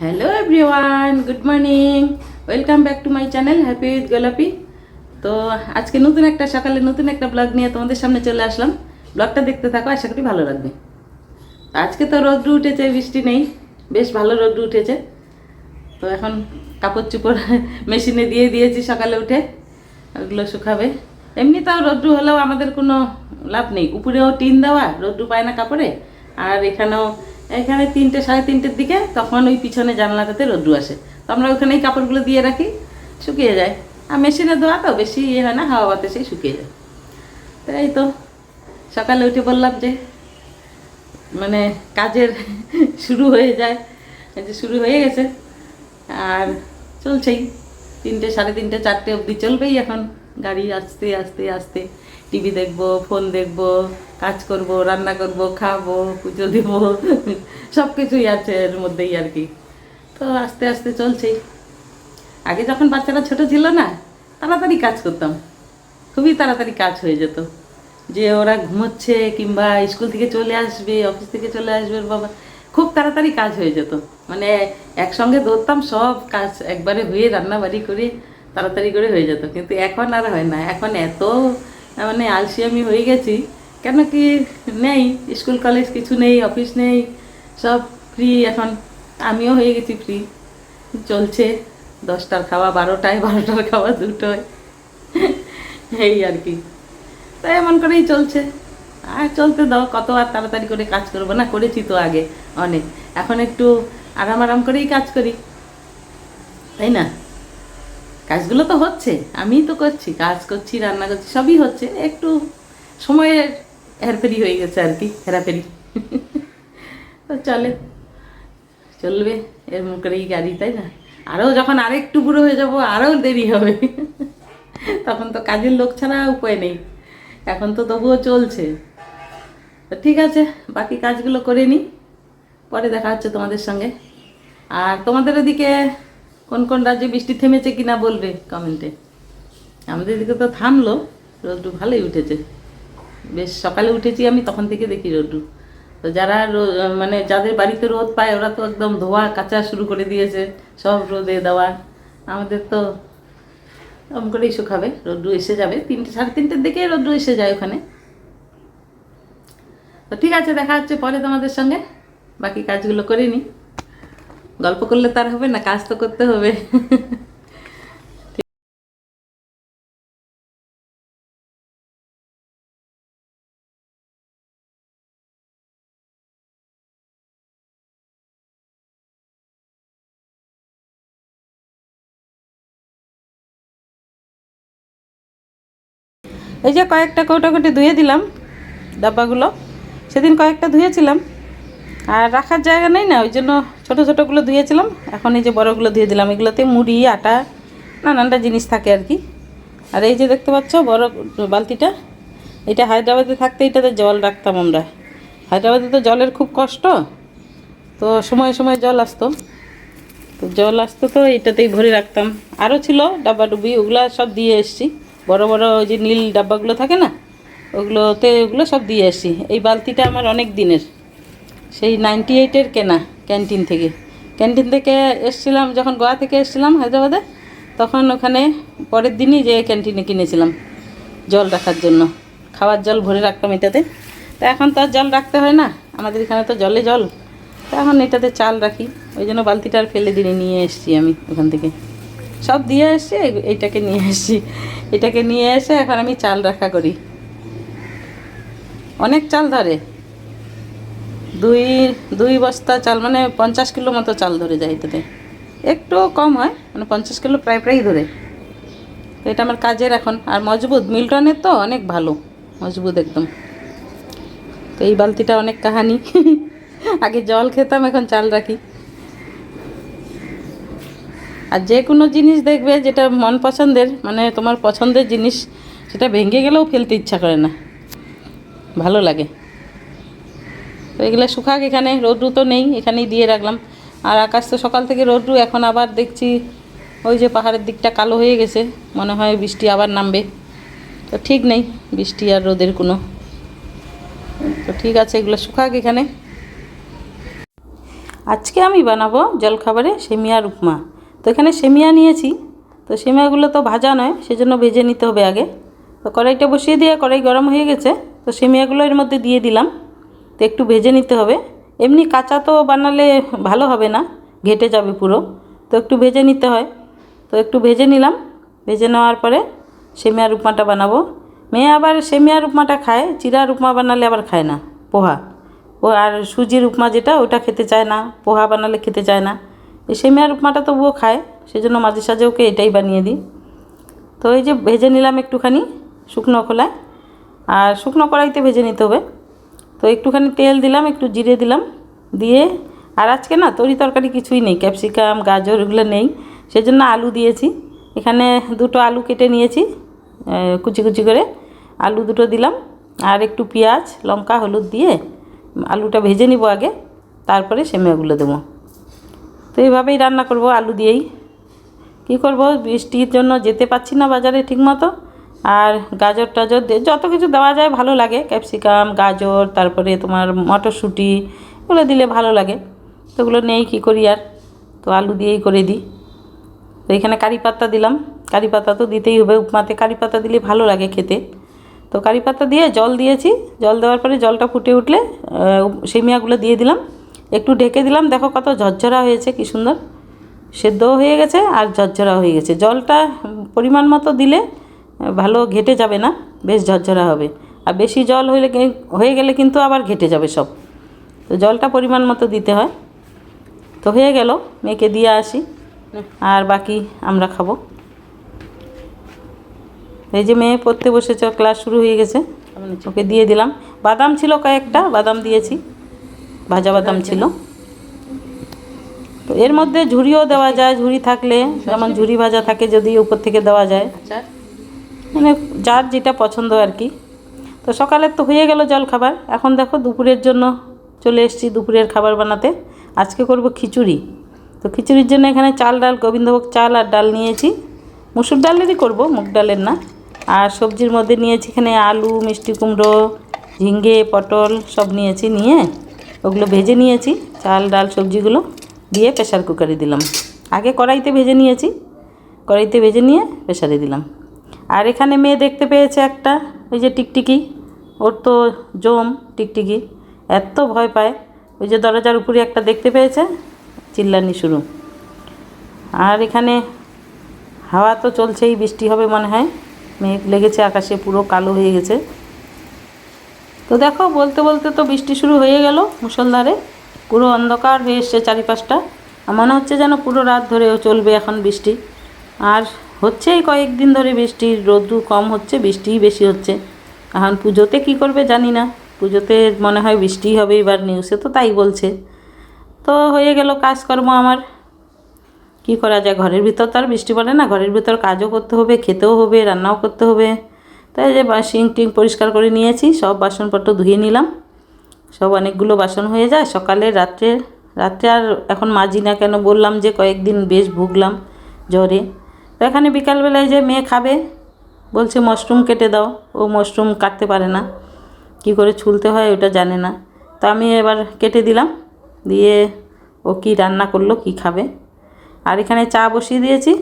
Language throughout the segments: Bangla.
Hello everyone good morning welcome back to my channel happy with Golapi তো আজকে নতুন একটা সকালে নতুন একটা ব্লগ নিয়ে তোমাদের সামনে চলে আসলাম। ব্লগটা দেখতে থাকো, আশা করি ভালো লাগবে। আজকে তো রোদ্রু উঠেছে, বৃষ্টি নেই। বেশ ভালো রোদ্রু উঠেছে। তো এখন কাপড় চুপড় মেশিনে দিয়ে দিয়েছি সকালে উঠে। ওগুলো শুকাবে। এমনি তাও রোদ্রু হলেও আমাদের কোনো লাভ নেই। উপরেও টিন দেওয়া, রোদ্রু পায় না কাপড়ে। আর এখানেও এখানে তিনটে, সাড়ে তিনটের দিকে, তখন ওই পিছনে জানলাটাতে রোদ্রু আসে। তো আমরা ওখানেই কাপড়গুলো দিয়ে রাখি, শুকিয়ে যায়। আর মেশিনে ধোয়া তো, বেশি ইয়ে হয় না, হাওয়া বাতাসেই শুকিয়ে যায়। তো এই তো, সকালে উঠে বললাম যে মানে কাজের শুরু হয়ে যায়। যে শুরু হয়ে গেছে, আর চলছেই। তিনটে, সাড়ে তিনটে, চারটে অবধি চলবেই এখন। গাড়ি আসতে আসতে আসতে। টিভি দেখব ফোন দেখব, কাজ করব, রান্না করব, খাব, পুজো দেব সব কিছুই আছে এর মধ্যেই আর কি। তো আস্তে আস্তে চলছেই আগে যখন বাচ্চারা ছোট ছিল না, তাড়াতাড়ি কাজ করতাম। খুবই তাড়াতাড়ি কাজ হয়ে যেত। যে ওরা ঘুমোচ্ছে কিংবা স্কুল থেকে চলে আসবে অফিস থেকে চলে আসবে বাবা, খুব তাড়াতাড়ি কাজ হয়ে যেত। মানে একসঙ্গে ধরতাম, সব কাজ একবারে হয়ে রান্না বাড়ি করে তাড়াতাড়ি করে হয়ে যেত। কিন্তু এখন আর হয় না। এখন এত মানে আলসি আমি হয়ে গেছি। কেন কি নেই, স্কুল, কলেজ কিছু নেই, অফিস নেই, সব ফ্রি এখন। আমিও হয়ে গেছি ফ্রি চলছে দশটার খাওয়া, বারোটায়, বারোটার খাওয়া দুটোয়। এই আর কি। তাই এমন করেই চলছে। আর চলতে দাও, কত আর তাড়াতাড়ি করে কাজ করব না, করেছি তো আগে অনেক। এখন একটু আরাম আরাম করেই কাজ করি। তাই না? কাজগুলো তো হচ্ছে, আমিই তো করছি, কাজ করছি, রান্না করছি, সবই হচ্ছে। একটু সময়ের হেরফেরি হয়ে গেছে আর কি, হেরাফেরি। তো চলে, চলবে এরকম করেই গাড়ি, তাই না? আরও যখন আরেকটু বুড়ো হয়ে যাব আরও দেরি হবে। তখন তো কাজের লোক ছাড়া উপায় নেই। এখন তো তবুও চলছে। তো ঠিক আছে, বাকি কাজগুলো করে নিই, পরে দেখা হচ্ছে তোমাদের সঙ্গে। আর তোমাদের ওদিকে কোন কোন রাজ্যে বৃষ্টি থেমেছে কিনা বলবে কমেন্টে? আমাদের এদিকে তো থামলো রোদ্রু ভালোই উঠেছে। বেশ, সকালে উঠেছি আমি, তখন থেকে দেখি রোদ্রু তো যারা মানে যাদের বাড়িতে রোদ পায়, ওরা তো একদম ধোয়া কাচা শুরু করে দিয়েছে, সব রোদে দেওয়া। আমাদের তো এরকম করেই শুকাবে রোদ্রু এসে যাবে। তিনটে, সাড়ে তিনটের দিকে রোদ্রু এসে যায় ওখানে। তো ঠিক আছে, দেখা হচ্ছে পরে তোমাদের সঙ্গে। বাকি কাজগুলো করে নিই। গল্প করলে তার হবে না, কাজ তো করতে হবে। এই যে কয়েকটা কৌটাকুটি ধুয়ে দিলাম, ডাব্বাগুলো। সেদিন কয়েকটা ধুয়েছিলাম। আর রাখার জায়গা নেই না, ওই জন্য ছোটো ছোটোগুলো ধুয়েছিলাম। এখন এই যে বড়গুলো ধুয়ে দিলাম, এগুলোতে মুড়ি, আটা নানানটা জিনিস থাকে আর কি। আর এই যে দেখতে পাচ্ছ বড় বালতিটা, এটা হায়দ্রাবাদে থাকতে এটাতে জল রাখতাম আমরা। হায়দ্রাবাদে তো জলের খুব কষ্ট, তো সময় সময় জল আসতো। তো জল আসতো তো এটাতেই ভরে রাখতাম। আরও ছিল ডাব্বা ডুবি ওগুলো সব দিয়ে এসছি। বড় বড় ওই যে নীল ডাব্বাগুলো থাকে না, ওগুলোতে ওগুলো সব দিয়ে এসছি। এই বালতিটা আমার অনেক দিনের। সেই নাইনটি এইটের কেনা ক্যান্টিন থেকে। ক্যান্টিন থেকে এসছিলাম, যখন গোয়া থেকে এসছিলাম হায়দ্রাবাদে, তখন ওখানে পরের দিনই যে ক্যান্টিনে কিনেছিলাম জল রাখার জন্য। খাওয়ার জল ভরে রাখতাম এটাতে। তা এখন তো আর জল রাখতে হয় না, আমাদের এখানে তো জলে জল। তা এখন এটাতে চাল রাখি, ওই জন্য বালতিটা আর ফেলে দিনে নিয়ে এসছি আমি ওখান থেকে। সব দিয়ে এসছি এই- এইটাকে নিয়ে এসছি। এটাকে নিয়ে এসে এখন আমি চাল রাখা করি। অনেক চাল ধরে। দুই দুই বস্তা চাল মানে পঞ্চাশ কিলো মতো চাল ধরে যায় এটাতে। একটু কম হয় মানে পঞ্চাশ কিলো প্রায় প্রায়ই ধরে। তো এটা আমার কাজের এখন, আর মজবুত মিল্টনের তো অনেক ভালো, মজবুত একদম। তো এই বালতিটা অনেক কাহানি। আগে জল খেতাম, এখন চাল রাখি। আর যে কোনো জিনিস দেখবে যেটা মন পছন্দের মানে তোমার পছন্দের জিনিস, সেটা ভেঙে গেলেও ফেলতে ইচ্ছা করে না। ভালো লাগে। তো এগুলো শুকাক এখানে, রোদ্রু তো নেই, এখানেই দিয়ে রাখলাম। আর আকাশ তো সকাল থেকে রোদ্রু, এখন আবার দেখছি ওই যে পাহাড়ের দিকটা কালো হয়ে গেছে, মনে হয় বৃষ্টি আবার নামবে। তো ঠিক নেই, বৃষ্টি আর রোদের কোনো। তো ঠিক আছে, এগুলো শুকাক এখানে। আজকে আমি বানাবো জলখাবারে সেমিয়ার উপমা তো এখানে সেমিয়া নিয়েছি, তো সেমিয়াগুলো তো ভাজা নয়, সেজন্য ভেজে নিতে হবে আগে। তো কড়াইটা বসিয়ে দিয়ে, কড়াই গরম হয়ে গেছে, তো সেমিয়াগুলো এর মধ্যে দিয়ে দিলাম। তো একটু ভেজে নিতে হবে। এমনি কাঁচা তো বানালে ভালো হবে না, ঘেটে যাবে পুরো। তো একটু ভেজে নিতে হয়। তো একটু ভেজে নিলাম। ভেজে নেওয়ার পরে সেমিয়ার উপমাটা বানাবো। মেয়ে আবার সেমিয়ার উপমাটা খায় চিরার উপমা বানালে আবার খায় না, পোহা। ও আর সুজির উপমা যেটা, ওটা খেতে চায় না, পোহা বানালে খেতে চায় না। এই সেমিয়ার উপমাটা তবুও খায়, সেজন্য মাঝে সাঝে ওকে এটাই বানিয়ে দিই। তো এই যে ভেজে নিলাম একটুখানি শুকনো খোলায়। আর শুকনো কড়াইতে ভেজে নিতে হবে। তো একটুখানি তেল দিলাম, একটু জিরে দিলাম, দিয়ে আর আজকে না তরি তরকারি কিছুই নেই, ক্যাপসিকাম, গাজর এগুলো নেই, সেজন্য আলু দিয়েছি। এখানে দুটো আলু কেটে নিয়েছি কুচি কুচি করে। আলু দুটো দিলাম, আর একটু পেঁয়াজ, লঙ্কা, হলুদ দিয়ে আলুটা ভেজে নিব আগে, তারপরে সেমিয়াগুলো দেবো। তো এইভাবেই রান্না করব আলু দিয়েই। কী করব, বৃষ্টির জন্য যেতে পারছি না বাজারে ঠিকমতো। আর গাজর টাজর যত কিছু দেওয়া যায় ভালো লাগে। ক্যাপসিকাম, গাজর, তারপরে তোমার মটরশুঁটি এগুলো দিলে ভালো লাগে। তো ওগুলো নেই কী করি আর? তো আলু দিয়েই করে দিই। তো এখানে কারি পাতা দিলাম। কারি পাতা তো দিতেই হবে। উপমাতে কারি পাতা দিলে ভালো লাগে খেতে। তো কারি পাতা দিয়ে জল দিয়েছি। জল দেওয়ার পরে জলটা ফুটে উঠলে সেমিয়াগুলো দিয়ে দিলাম। একটু ঢেকে দিলাম। দেখো কত ঝরঝরা হয়েছে, কি সুন্দর। সেদ্ধও হয়ে গেছে আর ঝরঝরা হয়ে গেছে। জলটা পরিমাণ মতো দিলে ভালো ঘেটে যাবে না, বেশ ঝরঝরা হবে। আর বেশি জল হইলে হয়ে গেলে কিন্তু আবার ঘেটে যাবে সব। তো জলটা পরিমাণ মতো দিতে হয়। তো হয়ে গেল মেয়েকে দিয়ে আসি। আর বাকি আমরা খাব। এই যে মেয়ে পড়তে বসেছে, ক্লাস শুরু হয়ে গেছে। ওকে দিয়ে দিলাম। বাদাম ছিল কয়েকটা, বাদাম দিয়েছি। ভাজা বাদাম ছিল। তো এর মধ্যে ঝুড়িও দেওয়া যায়, ঝুড়ি থাকলে, যেমন ঝুড়ি ভাজা থাকে, যদি উপর থেকে দেওয়া যায়। মানে যার যেটা পছন্দ আর কি। তো সকালের তো হয়ে গেল জল খাবার এখন দেখো দুপুরের জন্য চলে এসেছি দুপুরের খাবার বানাতে। আজকে করব খিচুড়ি। তো খিচুড়ির জন্য এখানে চাল ডাল, গোবিন্দভোগ চাল আর ডাল নিয়েছি। মুসুর ডালেরই করব, মুগ ডালের না। আর সবজির মধ্যে নিয়েছি এখানে আলু, মিষ্টি কুমড়ো ঝিঙ্গে পটল সব নিয়েছি নিয়ে ওগুলো ভেজে নিয়েছি। চাল, ডাল, সবজিগুলো দিয়ে প্রেশার কুকারে দিলাম। আগে কড়াইতে ভেজে নিয়েছি। কড়াইতে ভেজে নিয়ে প্রেশারে দিলাম। আর এখানে মেয়ে দেখতে পেয়েছে একটা, ওই যে টিকটিকি, ওর তো জম টিকটিকি, এত ভয় পায়। ওই যে দরজার উপরে একটা দেখতে পেয়েছে, চিল্লানি শুরু। আর এখানে হাওয়া তো চলছেই, বৃষ্টি হবে মনে হয়। মেঘ লেগেছে আকাশে, পুরো কালো হয়ে গেছে। তো দেখো, বলতে বলতে তো বৃষ্টি শুরু হয়ে গেল মুসলধারে পুরো অন্ধকার হয়ে এসছে চারিপাশটা। মনে হচ্ছে যেন পুরো রাত ধরেও চলবে এখন বৃষ্টি। আর হচ্ছে এই কয়েকদিন ধরে বৃষ্টি রোদ্দু কম হচ্ছে, বৃষ্টিই বেশি হচ্ছে। এখন পুজোতে কী করবে জানি না। পুজোতে মনে হয় বৃষ্টিই হবে এবার নিউজে তো তাই বলছে। তো হয়ে গেল কাজকর্ম আমার। কি করা যায়? ঘরের ভিতর তো আর বৃষ্টি পড়ে না। ঘরের ভিতর কাজও করতে হবে, খেতেও হবে, রান্নাও করতে হবে। তাই যে সিং টিং পরিষ্কার করে নিয়েছি, সব বাসনপত্র ধুয়ে নিলাম। সব অনেকগুলো বাসন হয়ে যায়। সকালে রাত্রে রাত্রে আর এখন মাজি না কেন বললাম যে কয়েকদিন বেশ ভুগলাম জ্বরে। এখানে বিকালবেলায় যে মেয়ে খাবে, বলছে মাশরুম কেটে দাও। ও মাশরুম কাটতে পারে না। কি করে ছুলতে হয় ওটা জানে না। তো আমি এবার কেটে দিলাম। দিয়ে ও কি রান্না করল, কি খাবে। আর এখানে চা বসিয়ে দিয়েছি।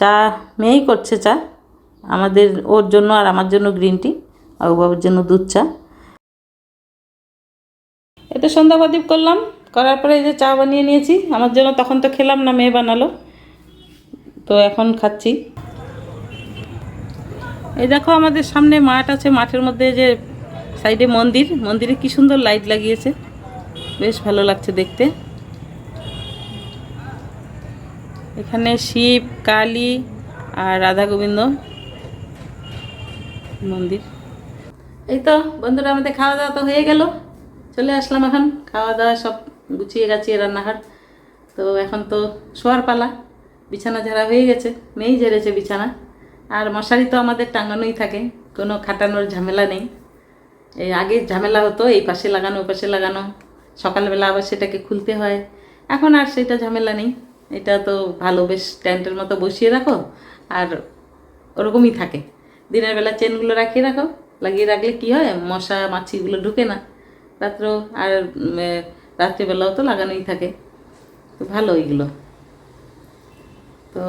চা মেয়েই করছে চা। আমাদের, ওর জন্য আর আমার জন্য গ্রিন টি আর বাবার জন্য দুধ চা। এতে সন্ধ্যা প্রদীপ করলাম। করার পরে এই যে চা বানিয়ে নিয়েছি। আমার জন্য তখন তো খেলাম না, মেয়ে বানালো। তো এখন খাচ্ছি। এই দেখো আমাদের সামনে মাঠ আছে, মাঠের মধ্যে যে সাইডে মন্দির, মন্দিরে কি সুন্দর লাইট লাগিয়েছে। বেশ ভালো লাগছে দেখতে। এখানে শিব, কালী আর রাধা গোবিন্দ মন্দির। এই তো বন্ধুরা, আমাদের খাওয়া দাওয়া তো হয়ে গেল। চলে আসলাম এখন। খাওয়া দাওয়া সব গুছিয়ে গাছিয়ে রান্নাঘর। তো এখন তো শোয়ার পালা। বিছানা ঝাড়া হয়ে গেছে, মেয়েই ঝেড়েছে বিছানা। আর মশারি তো আমাদের টাঙানোই থাকে, কোনো খাটানোর ঝামেলা নেই। এই আগে ঝামেলা হতো, এই পাশে লাগানো ওই পাশে লাগানো। সকালবেলা আবার সেটাকে খুলতে হয়। এখন আর সেটা ঝামেলা নেই। এটা তো ভালো, বেশ ট্যান্টের মতো বসিয়ে রাখো, আর ওরকমই থাকে। দিনের বেলা চেনগুলো রাখিয়ে রাখো, লাগিয়ে রাখলে কি হয়, মশা, মাছিগুলো ঢুকে না। রাত্র আর রাত্রিবেলাও তো লাগানোই থাকে। তো ভালো ওইগুলো তো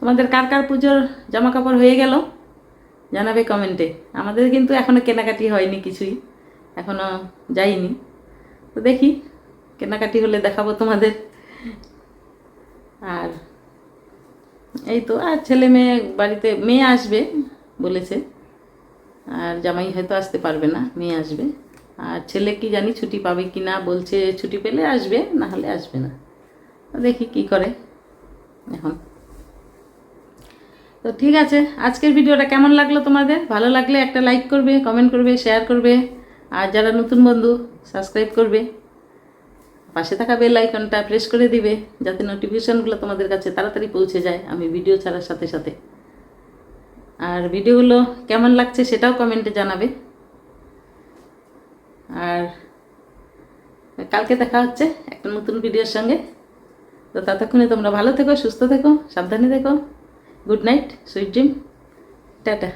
তোমাদের কার কার পুজোর জামা কাপড় হয়ে গেল? জানাবে কমেন্টে আমাদের কিন্তু এখনও কেনাকাটি হয়নি কিছুই। এখনও যাইনি। তো দেখি, কেনাকাটি হলে দেখাবো তোমাদের। আর এই তো, আর ছেলে মেয়ে বাড়িতে, মেয়ে আসবে বলেছে। আর জামাই হয়তো আসতে পারবে না, মেয়ে আসবে। আর ছেলে কি জানি ছুটি পাবে কি না বলছে, ছুটি পেলে আসবে, না হলে আসবে না। দেখি কি করে। এখন। তো ঠিক আছে, আজকের ভিডিওটা কেমন লাগল তোমাদের? ভালো লাগলে একটা লাইক করবে কমেন্ট করবে শেয়ার করবে। আর যারা নতুন বন্ধু সাবস্ক্রাইব করবে। পাশে থাকা বেল আইকনটা প্রেস করে দিবে, যাতে নোটিফিকেশনগুলো তোমাদের কাছে তাড়াতাড়ি পৌঁছে যায় আমি ভিডিও ছাড়ার সাথে সাথে। আর ভিডিওগুলো কেমন লাগছে সেটাও কমেন্টে জানাবে। আর কালকে দেখা হচ্ছে একটা নতুন ভিডিওর সঙ্গে। তো ততক্ষণে তোমরা ভালো থেকো সুস্থ থেকো সাবধানে থেকো। Good night sweet dream tata.